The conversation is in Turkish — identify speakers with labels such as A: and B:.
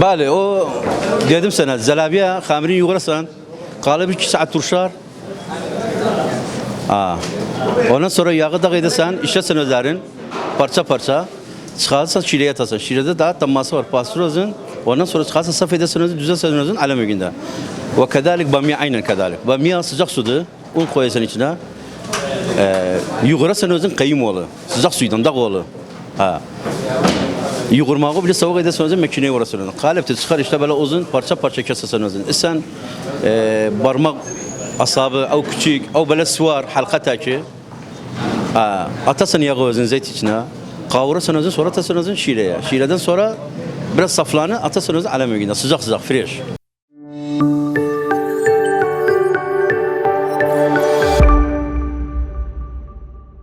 A: Bale o dedim sana zelabiye hamirin yukarısan kalıp iki saat turşar. Aa. Ondan sonra yağı da gidersen işlesin özlerin parça parça çıkarsa şireye atasın. Şirede daha tamması var pastrozun. Ondan sonra çıkarsa saf edersin özün düzelsin özün alem günde. Ve kedalik bamya aynen kedalik. Bamya sıcak suda un koyarsın içine. Ee, yukarısın özün kayım oğlu. Sıcak suydan da oğlu. Ha. Yugurmağı bile soğuk edesiniz, makineye uğrasınız. Kalepte çıkar işte böyle uzun parça parça kesesiniz. İsen e, parmak e, asabı, o küçük, o böyle suvar halkataki. Atasın yağı özün zeyt içine. Kavurasınız, sonra atasınız şireye. Şireden sonra biraz saflanı atasınız alem ögünde. Sıcak sıcak, fresh.